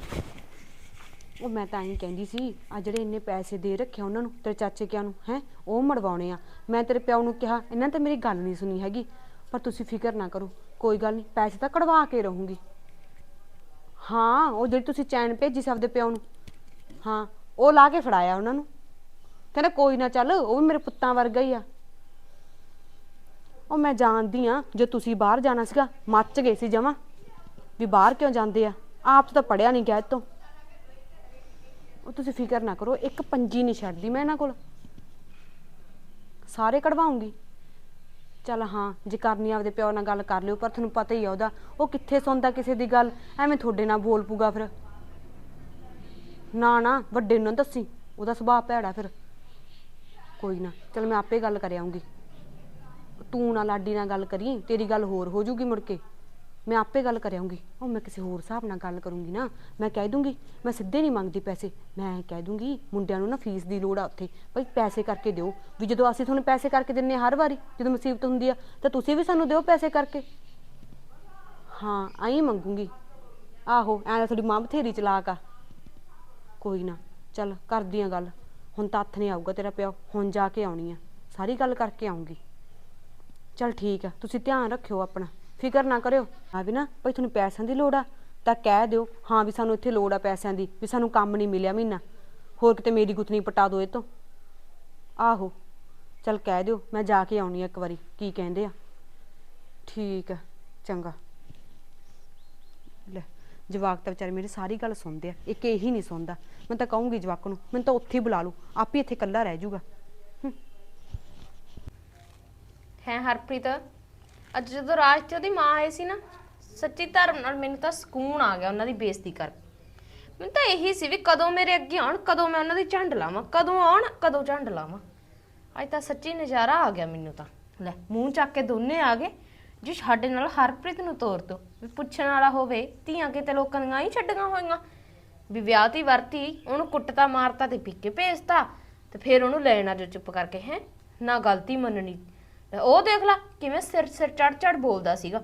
ਉਹ ਮੈਂ ਤਾਂ ਹੀ ਕਹਿੰਦੀ ਸੀ ਆ ਜਿਹੜੇ ਇੰਨੇ ਪੈਸੇ ਦੇ ਰੱਖਿਆ ਉਹਨਾਂ ਨੂੰ, ਤੇਰੇ ਚਾਚੇ ਕਿਆਂ ਨੂੰ, ਹੈ? ਉਹ ਮੜਵਾਉਣੇ ਆ। ਮੈਂ ਤੇਰੇ ਪਿਓ ਨੂੰ ਕਿਹਾ, ਇਹਨਾਂ ਤੇ ਮੇਰੀ ਗੱਲ ਨਹੀਂ ਸੁਣੀ ਹੈਗੀ, ਪਰ ਤੁਸੀਂ ਫਿਕਰ ਨਾ ਕਰੋ, ਕੋਈ ਗੱਲ ਨਹੀਂ, ਪੈਸੇ ਤਾਂ ਕਢਵਾ ਕੇ ਰਹੂੰਗੀ। ਹਾਂ, ਉਹ ਜਿਹੜੀ ਤੁਸੀਂ ਚੈਨ ਭੇਜੀ ਸੀ ਆਪਦੇ ਪਿਓ ਨੂੰ, ਹਾਂ, ਉਹ ਲਾ ਕੇ ਫੜਾਇਆ ਉਹਨਾਂ ਨੂੰ। ਕਹਿੰਦਾ, ਕੋਈ ਨਾ ਚੱਲ, ਉਹ ਵੀ ਮੇਰੇ ਪੁੱਤਾਂ ਵਰਗਾ ਹੀ ਆ। ਉਹ ਮੈਂ ਜਾਣਦੀ ਆ, ਜੇ ਤੁਸੀਂ ਬਾਹਰ ਜਾਣਾ ਸੀਗਾ, ਮੱਚ ਗਏ ਸੀ ਜਮਾ। ਵੀ ਬਾਹਰ ਕਿਉਂ ਜਾਂਦੇ ਆ? ਆਪ ਤਾਂ ਪੜਿਆ ਨਹੀਂ ਗਿਆ ਇਹ ਤੋਂ। ਉਹ ਤੁਸੀਂ ਫਿਕਰ ਨਾ ਕਰੋ, ਇੱਕ ਪੰਜੀ ਨਹੀਂ ਛੱਡਦੀ ਮੈਂ ਇਹਨਾਂ ਕੋਲ। ਸਾਰੇ ਕਢਵਾਉਂਗੀ। ਚੱਲ ਹਾਂ, ਜੇ ਕਰਨੀ ਆਪਦੇ ਪਿਓ ਨਾਲ ਗੱਲ ਕਰ ਲਿਓ, ਪਰ ਤੁਹਾਨੂੰ ਪਤਾ ਹੀ ਆ ਉਹਦਾ। ਉਹ ਕਿੱਥੇ ਸੁਣਦਾ ਕਿਸੇ ਦੀ ਗੱਲ? ਐਵੇਂ ਤੁਹਾਡੇ ਨਾਲ ਬੋਲ ਪੂਗਾ ਫਿਰ। ਨਾ ਨਾ, ਵੱਡੇ ਨੂੰ ਨਾ ਦੱਸੀ। ਉਹਦਾ ਸੁਭਾਅ ਭੈੜਾ ਫਿਰ। ਕੋਈ ਨਾ, ਚੱਲ ਮੈਂ ਆਪੇ ਗੱਲ ਕਰ ਆਉਂਗੀ ਤੂੰ ਨਾ ਲਾਡੀ ਨਾਲ ਗੱਲ ਕਰੀ, ਤੇਰੀ ਗੱਲ ਹੋਰ ਹੋ ਜੂਗੀ ਮੁੜ ਕੇ। ਮੈਂ ਆਪੇ ਗੱਲ ਕਰ ਉਹ ਮੈਂ ਕਿਸੇ ਹੋਰ ਹਿਸਾਬ ਨਾਲ ਗੱਲ ਕਰੂੰਗੀ ਨਾ, ਮੈਂ ਕਹਿ ਦੂੰਗੀ, ਮੈਂ ਸਿੱਧੇ ਨਹੀਂ ਮੰਗਦੀ ਪੈਸੇ। ਮੈਂ ਕਹਿ ਦੂੰਗੀ, ਮੁੰਡਿਆਂ ਨੂੰ ਨਾ ਫੀਸ ਦੀ ਲੋੜ ਆ ਉੱਥੇ। ਭਾਈ ਪੈਸੇ ਕਰਕੇ ਦਿਓ। ਵੀ ਜਦੋਂ ਅਸੀਂ ਤੁਹਾਨੂੰ ਪੈਸੇ ਕਰਕੇ ਦਿੰਨੇ ਆ ਹਰ ਵਾਰੀ, ਜਦੋਂ ਮੁਸੀਬਤ ਹੁੰਦੀ ਆ, ਤਾਂ ਤੁਸੀਂ ਵੀ ਸਾਨੂੰ ਦਿਓ ਪੈਸੇ ਕਰਕੇ। ਹਾਂ, ਆਈ ਮੰਗੂੰਗੀ। ਆਹੋ, ਐਂ ਤਾਂ ਤੁਹਾਡੀ ਮਾਂ ਬਥੇਰੀ ਚਲਾਕ ਆ। ਕੋਈ ਨਾ, ਚੱਲ ਕਰਦੀ ਆ ਗੱਲ। ਹੁਣ ਤਾਂ ਹੱਥ ਨਹੀਂ ਆਊਗਾ ਤੇਰਾ ਪਿਓ, ਹੁਣ ਜਾ ਕੇ ਆਉਣੀ ਆ। ਸਾਰੀ ਗੱਲ ਕਰਕੇ ਆਉਂਗੀ। ਚੱਲ ਠੀਕ ਆ, ਤੁਸੀਂ ਧਿਆਨ ਰੱਖਿਓ ਆਪਣਾ। ਫਿਕਰ ਨਾ ਕਰਿਓ। ਆ ਵੀ ਨਾ, ਭਾਈ ਤੁਹਾਨੂੰ ਪੈਸਿਆਂ ਦੀ ਲੋੜ ਆ। ਤਾਂ ਕਹਿ ਦਿਓ, ਹਾਂ ਵੀ ਸਾਨੂੰ ਇੱਥੇ ਲੋੜ ਆ ਪੈਸਿਆਂ ਦੀ, ਵੀ ਸਾਨੂੰ ਕੰਮ ਨਹੀਂ ਮਿਲਿਆ ਮਹੀਨਾ। ਹੋਰ ਕਿਤੇ ਮੇਰੀ ਗੁੱਤਨੀ ਪਟਾ ਦਿਓ ਇਹ ਤੋਂ। ਆਹੋ, ਚੱਲ ਕਹਿ ਦਿਓ, ਮੈਂ ਜਾ ਕੇ ਆਉਣੀ ਆ ਇੱਕ ਵਾਰੀ, ਕੀ ਕਹਿੰਦੇ ਆ। ਠੀਕ ਆ, ਚੰਗਾ। ਲੈ, ਜਵਾਕ ਤਾਂ ਵਿਚਾਰੇ ਮੇਰੀ ਸਾਰੀ ਗੱਲ ਸੁਣਦੇ ਆ, ਇੱਕ ਇਹੀ ਨਹੀਂ ਸੁਣਦਾ। ਮੈਂ ਤਾਂ ਕਹੂੰਗੀ ਜਵਾਕ ਨੂੰ, ਮੈਨੂੰ ਤਾਂ ਉੱਥੇ ਹੀ ਬੁਲਾ ਲਓ, ਆਪ ਹੀ ਇੱਥੇ ਇਕੱਲਾ ਰਹਿ ਜਾਊਗਾ ਹੈ ਹਰਪ੍ਰੀਤ? ਅੱਜ ਜਦੋਂ ਰਾਜ ਤੇ ਉਹਦੀ ਮਾਂ ਆਏ ਸੀ ਨਾ, ਸੱਚੀ ਧਰਮ ਨਾਲ ਮੈਨੂੰ ਤਾਂ ਸਕੂਨ ਆ ਗਿਆ ਉਹਨਾਂ ਦੀ ਬੇਇੱਜ਼ਤੀ ਕਰਕੇ। ਮੈਨੂੰ ਤਾਂ ਇਹੀ ਸੀ ਵੀ ਕਦੋਂ ਮੇਰੇ ਅੱਗੇ ਆਉਣ, ਕਦੋਂ ਮੈਂ ਉਹਨਾਂ ਦੀ ਝੰਡ ਲਾਵਾਂ, ਕਦੋਂ ਆਉਣ, ਕਦੋਂ ਝੰਡ ਲਾਵਾਂ। ਅੱਜ ਤਾਂ ਸੱਚੀ ਨਜ਼ਾਰਾ ਆ ਗਿਆ ਮੈਨੂੰ ਤਾਂ। ਲੈ, ਮੂੰਹ ਚੱਕ ਕੇ ਦੋਨੇ ਆ ਗਏ, ਜੀ ਸਾਡੇ ਨਾਲ ਹਰਪ੍ਰੀਤ ਨੂੰ ਤੋਰ ਦੋ, ਵੀ ਪੁੱਛਣ ਵਾਲਾ ਹੋਵੇ, ਧੀਆਂ ਕਿਤੇ ਲੋਕਾਂ ਦੀਆਂ ਹੀ ਛੱਡੀਆਂ ਹੋਈਆਂ। ਵੀ ਵਿਆਹ ਤੀ ਵਰਤੀ, ਉਹਨੂੰ ਕੁੱਟਤਾ, ਮਾਰਤਾ ਤੇ ਪੀਕੇ ਭੇਜਤਾ, ਤੇ ਫਿਰ ਉਹਨੂੰ ਲੈਣਾ ਜੋ ਚੁੱਪ ਕਰਕੇ, ਹੈ? ਨਾ ਗਲਤੀ ਮੰਨਣੀ। ਉਹ ਦੇਖ ਲਾ ਕਿਵੇਂ ਸਿਰ ਸਿਰ ਚੜ ਚੜ ਬੋਲਦਾ ਸੀਗਾ।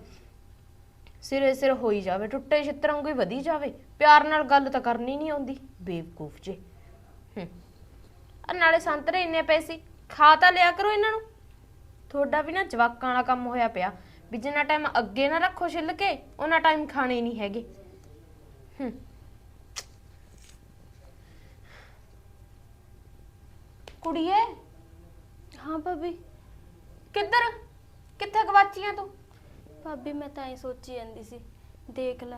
ਸਿਰੇ ਸਿਰ ਹੋਈ ਜਾਵੇ, ਟੁੱਟੇ ਛਿੱਤਰਾਂ ਵਾਂਗੂ ਵਧੀ ਜਾਵੇ, ਪਿਆਰ ਨਾਲ ਗੱਲ ਤਾਂ ਕਰਨੀ ਨਹੀਂ ਆਉਂਦੀ, ਬੇਵਕੂਫ ਜੇ। ਆ ਨਾਲੇ ਸੰਤਰੇ ਇੰਨੇ ਪਏ ਸੀ ਖਾ ਤਾਂ ਲਿਆ ਕਰੋ ਇਹਨਾਂ ਨੂੰ। ਤੁਹਾਡਾ ਵੀ ਨਾ ਜਵਾਕਾਂ ਵਾਲਾ ਕੰਮ ਹੋਇਆ ਪਿਆ, ਵੀ ਜਿੰਨਾ ਟਾਈਮ ਅੱਗੇ ਨਾ ਰੱਖੋ ਛਿੱਲ ਕੇ, ਉਹਨਾਂ ਟਾਈਮ ਖਾਣੇ ਨਹੀਂ ਹੈਗੇ। ਹੂੰ। ਕੁੜੀਏ। ਹਾਂ ਭਾਬੀ। ਕਿੱਧਰ? ਕਿੱਥੇ ਗਵਾਚੀਆਂ ਤੂੰ? ਭਾਬੀ ਮੈਂ ਤਾਂ ਇਹ ਸੋਚੀ ਜਾਂਦੀ ਸੀ। ਦੇਖ ਲੈ।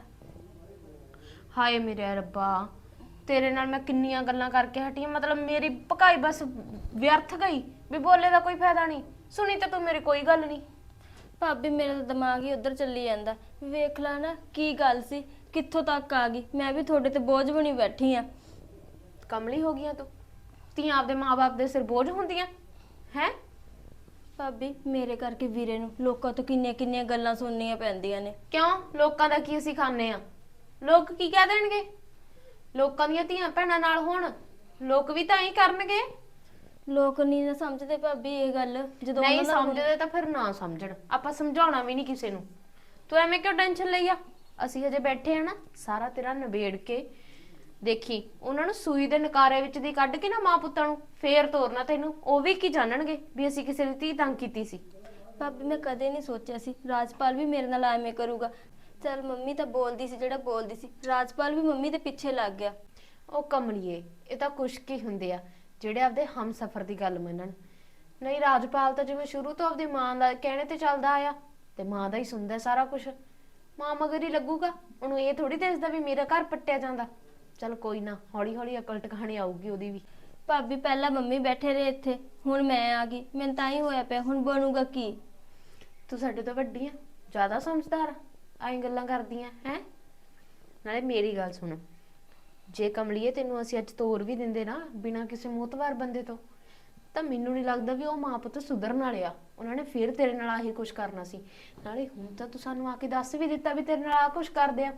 ਹਾਏ ਮੇਰੇ ਰੱਬਾ ਤੇਰੇ ਨਾਲ ਮੈਂ ਕਿੰਨੀਆਂ ਗੱਲਾਂ ਕਰਕੇ ਹਟੀ ਆਂ, ਮਤਲਬ ਮੇਰੀ ਪਕਾਈ ਬਸ ਵਿਅਰਥ ਗਈ ਵੀ ਬੋਲੇ ਦਾ ਕੋਈ ਫਾਇਦਾ ਨਹੀਂ। ਸੁਣੀ ਤਾਂ ਤੂੰ ਮੇਰੀ ਕੋਈ ਗੱਲ ਨਹੀਂ। ਭਾਬੀ ਮੇਰਾ ਤਾਂ ਦਿਮਾਗ ਹੀ ਉਧਰ ਚੱਲੀ ਜਾਂਦਾ। ਵੇਖ ਲੈ ਨਾ ਕੀ ਗੱਲ ਸੀ? ਕਿੱਥੋਂ ਤੱਕ ਆ ਗਈ? ਮੈਂ ਵੀ ਤੁਹਾਡੇ ਤੇ ਬੋਝ ਬਣੀ ਬੈਠੀ ਆ। ਕਮਲੀ ਹੋ ਗਈਆਂ ਤੂੰ? ਧੀਆਂ ਆਪਦੇ ਮਾਪੇ ਦੇ ਸਿਰ ਬੋਝ ਹੁੰਦੀਆਂ? ਹੈ? ਭਾਬੀ ਮੇਰੇ ਕਰਕੇ ਵੀਰੇ ਨੂੰ ਲੋਕਾਂ ਤੋਂ ਕਿੰਨੀਆਂ ਕਿੰਨੀਆਂ ਗੱਲਾਂ ਸੁਣਨੀਆਂ ਪੈਂਦੀਆਂ ਨੇ। ਕਿਉਂ? ਲੋਕਾਂ ਦਾ ਕੀ ਅਸੀਂ ਖਾਂਦੇ ਆ ਲੋਕ ਕੀ ਕਹਿ ਦੇਣਗੇ? ਲੋਕਾਂ ਦੀਆਂ ਧੀਆਂ ਭੈਣਾਂ ਨਾਲ ਹੋਣ ਲੋਕ ਵੀ ਤਾਂ ਹੀ ਕਰਨਗੇ। ਲੋਕ ਨਹੀਂ ਨਾ ਸਮਝਦੇ ਭਾਬੀ ਇਹ ਗੱਲ ਜਦੋਂ ਨਹੀਂ ਉਹਨਾਂ ਨਾਲ ਸਮਝਦੇ ਤਾਂ ਫਿਰ ਨਾ ਸਮਝਣ। ਆਪਾਂ ਸਮਝਾਉਣਾ ਵੀ ਨਹੀਂ ਕਿਸੇ ਨੂੰ। ਤੂੰ ਐਵੇਂ ਕਿਉਂ ਟੈਨਸ਼ਨ ਲਈ ਆ? ਅਸੀਂ ਹਜੇ ਬੈਠੇ ਆ ਨਾ ਸਾਰਾ ਤੇਰਾ ਨਿਬੇੜ ਕੇ ਦੇਖੀ ਉਹਨਾਂ ਨੂੰ ਸੂਈ ਦੇ ਨਕਾਰੇ ਵਿੱਚ ਦੀ ਕੱਢ ਕੇ ਨਾ ਮਾਂ ਪੁੱਤਾਂ ਨੂੰ ਫੇਰ ਤੋਰਨਾ ਤੈਨੂੰ ਉਹ ਵੀ ਕੀ ਜਾਣਨਗੇ ਵੀ ਅਸੀਂ ਕਿਸੇ ਦੀ ਧੀ ਤੰਗ ਕੀਤੀ ਸੀ? ਭਾਬੀ ਮੈਂ ਕਦੇ ਨਹੀਂ ਸੋਚਿਆ ਸੀ ਰਾਜਪਾਲ ਵੀ ਮੇਰੇ ਨਾਲ ਐਵੇਂ ਕਰੂਗਾ। ਚਲ ਮੰਮੀ ਤਾਂ ਬੋਲਦੀ ਸੀ ਜਿਹੜਾ ਬੋਲਦੀ ਸੀ ਰਾਜਪਾਲ ਵੀ ਮੰਮੀ ਦੇ ਪਿੱਛੇ ਲੱਗ ਗਿਆ। ਉਹ ਕਮਲੀਏ ਇਹ ਤਾਂ ਕੁਛ ਕੀ ਹੁੰਦੇ ਆ ਜਿਹੜੇ ਆਪਦੇ ਹਮਸਫਰ ਦੀ ਗੱਲ ਮੰਨਣ। ਨਹੀਂ ਰਾਜਪਾਲ ਤਾਂ ਜਿਵੇਂ ਸ਼ੁਰੂ ਤੋਂ ਆਪਦੀ ਮਾਂ ਦਾ ਕਹਿਣੇ ਤੇ ਚੱਲਦਾ ਆਇਆ ਤੇ ਮਾਂ ਦਾ ਹੀ ਸੁਣਦਾ ਸਾਰਾ ਕੁਝ ਮਾਂ ਮਗਰ ਹੀ ਲੱਗੂਗਾ ਉਹਨੂੰ ਇਹ ਥੋੜੀ ਦੱਸਦਾ ਵੀ ਮੇਰਾ ਘਰ ਪੱਟਿਆ ਜਾਂਦਾ। ਚਲ ਕੋਈ ਨਾ, ਹੌਲੀ ਹੌਲੀ ਅਕਲ ਟਿਕਾਣੇ ਆਊਗੀ ਉਹਦੀ ਵੀ। ਭਾਬੀ, ਪਹਿਲਾਂ ਮੰਮੀ ਬੈਠੇ ਰਹੇ ਇੱਥੇ, ਹੁਣ ਮੈਂ ਆ ਗਈ, ਮੈਨੂੰ ਤਾਂ ਹੀ ਹੋਇਆ ਪਿਆ, ਹੁਣ ਬਣੂਗਾ ਕੀ? ਤੂੰ ਸਾਡੇ ਤੋਂ ਵੱਡੀ ਆ, ਜ਼ਿਆਦਾ ਸਮਝਦਾਰ ਆਈ ਗੱਲਾਂ ਕਰਦੀਆਂ, ਹੈ? ਨਾਲੇ ਮੇਰੀ ਗੱਲ ਸੁਣ, ਜੇ ਕਮਲੀਏ ਤੈਨੂੰ ਅਸੀਂ ਅੱਜ ਤੋਰ ਵੀ ਦਿੰਦੇ ਨਾ, ਬਿਨਾਂ ਕਿਸੇ ਮੋਤਵਾਰ ਬੰਦੇ ਤੋਂ, ਤਾਂ ਮੈਨੂੰ ਨਹੀਂ ਲੱਗਦਾ ਵੀ ਉਹ ਮਾਂ ਪੁੱਤ ਸੁਧਰਨ ਵਾਲੇ ਆ। ਉਹਨਾਂ ਨੇ ਫੇਰ ਤੇਰੇ ਨਾਲ ਆਹੀ ਕੁਝ ਕਰਨਾ ਸੀ। ਨਾਲੇ ਹੁਣ ਤਾਂ ਤੂੰ ਸਾਨੂੰ ਆ ਕੇ ਦੱਸ ਵੀ ਦਿੱਤਾ ਵੀ ਤੇਰੇ ਨਾਲ ਆ ਕੁਝ ਕਰਦੇ ਆ।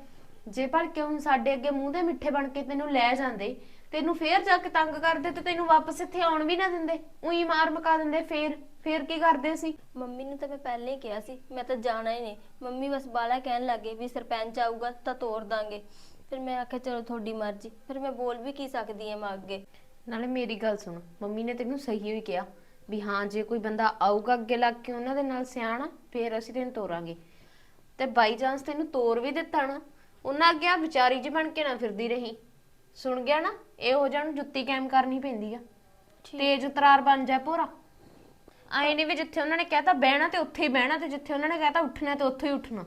ਜੇ ਭਲਕੇ ਹੁਣ ਸਾਡੇ ਅੱਗੇ ਮੂੰਹ ਦੇ ਮਿੱਠੇ ਬਣ ਕੇ ਤੈਨੂੰ ਲੈ ਜਾਂਦੇ ਤੈਨੂੰ ਫੇਰ ਜਾ ਕੇ ਤੰਗ ਕਰਦੇ ਤੇ ਤੈਨੂੰ ਵਾਪਸ ਇੱਥੇ ਆਉਣ ਵੀ ਨਾ ਦਿੰਦੇ ਉਹੀ ਮਾਰ ਮਕਾ ਦਿੰਦੇ ਫੇਰ ਫੇਰ ਕੀ ਕਰਦੇ ਸੀ ਮੰਮੀ ਨੂੰ ਤਾਂ ਮੈਂ ਪਹਿਲਾਂ ਹੀ ਕਿਹਾ ਸੀ ਮੈਂ ਤਾਂ ਜਾਣਾ ਹੀ ਨਹੀਂ। ਮੰਮੀ ਬਸ ਬਾਲਾ ਕਹਿਣ ਲੱਗੇ ਵੀ ਸਰਪੰਚ ਆਊਗਾ ਤਾਂ ਤੋੜ ਦਾਂਗੇ। ਫਿਰ ਮੈਂ ਆਖਿਆ ਚਲੋ ਤੁਹਾਡੀ ਮਰਜ਼ੀ। ਫਿਰ ਮੈਂ ਬੋਲ ਵੀ ਕੀ ਸਕਦੀ ਹਾਂ ਮੈਂ ਅੱਗੇ। ਨਾਲੇ ਮੇਰੀ ਗੱਲ ਸੁਣ ਮੰਮੀ ਨੇ ਤੈਨੂੰ ਸਹੀ ਹੋਈ ਕਿਹਾ ਵੀ ਹਾਂ ਜੇ ਕੋਈ ਬੰਦਾ ਆਊਗਾ ਅੱਗੇ ਲੱਗ ਕੇ ਉਹਨਾਂ ਦੇ ਨਾਲ ਸਿਆਣਾ ਫੇਰ ਅਸੀਂ ਤੈਨੂੰ ਤੋਰਾਂਗੇ। ਤੇ ਬਾਈ ਚਾਂਸ ਤੈਨੂੰ ਤੋਰ ਵੀ ਦਿੱਤਾ ਨਾ ਉਹਨਾਂ ਅੱਗੇ ਆ ਵਿਚਾਰੀ ਜੀ ਬਣ ਕੇ ਨਾ ਫਿਰਦੀ ਰਹੀ। ਸੁਣ ਗਿਆ ਨਾ ਇਹ ਹੋ ਜਾਣ ਜੁੱਤੀ ਕੈਮ ਕਰਨੀ ਪੈਂਦੀ ਆ। ਤੇਜ ਉਤਰਾਰ ਬਣ ਜਾ ਪੂਰਾ। ਆਏ ਨਹੀਂ ਵੀ ਜਿੱਥੇ ਉਹਨਾਂ ਨੇ ਕਹਿਤਾ ਬਹਿਣਾ ਤੇ ਉੱਥੇ ਹੀ ਬਹਿਣਾ ਤੇ ਜਿੱਥੇ ਉਹਨਾਂ ਨੇ ਕਹਿਤਾ ਉੱਠਣਾ ਤੇ ਉੱਥੇ ਹੀ ਉੱਠਣਾ।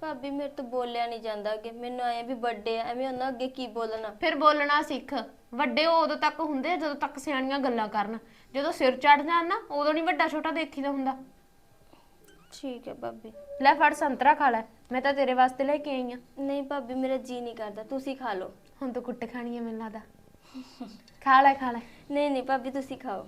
ਭਾਬੀ ਮੇਰੇ ਤੋਂ ਬੋਲਿਆ ਨਹੀਂ ਜਾਂਦਾ ਅੱਗੇ। ਮੈਨੂੰ ਆਏ ਵੀ ਵੱਡੇ ਆ ਐਵੇਂ ਉਹਨਾਂ ਅੱਗੇ ਕੀ ਬੋਲਣਾ? ਫਿਰ ਬੋਲਣਾ ਸਿੱਖ। ਵੱਡੇ ਉਹ ਉਦੋਂ ਤੱਕ ਹੁੰਦੇ ਆ ਜਦੋਂ ਤੱਕ ਸਿਆਣੀਆਂ ਗੱਲਾਂ ਕਰਨ। ਜਦੋਂ ਸਿਰ ਚੜ ਜਾਣ ਨਾ ਉਦੋਂ ਨਹੀਂ ਵੱਡਾ ਛੋਟਾ ਦੇਖੀਦਾ ਹੁੰਦਾ। ਠੀਕ ਹੈ ਭਾਬੀ। ਲੈ ਫੜ ਸੰਤਰਾ ਖਾ ਲੈ ਮੈਂ ਤਾਂ ਤੇਰੇ ਵਾਸਤੇ ਲੈ ਕੇ ਆਈ ਆ ਨਹੀਂ ਭਾਬੀ ਮੇਰਾ ਜੀ ਨਹੀਂ ਕਰਦਾ ਤੁਸੀਂ ਖਾ ਲਓ। ਹੁਣ ਤੂੰ ਕੁੱਟ ਖਾਣੀ ਆ ਮੈਨੂੰ ਲੱਗਦਾ। <laughs> ਖਾ ਲੈ ਖਾ ਲੈ। ਨਹੀਂ ਨਹੀਂ ਭਾਬੀ ਤੁਸੀਂ ਖਾਓ।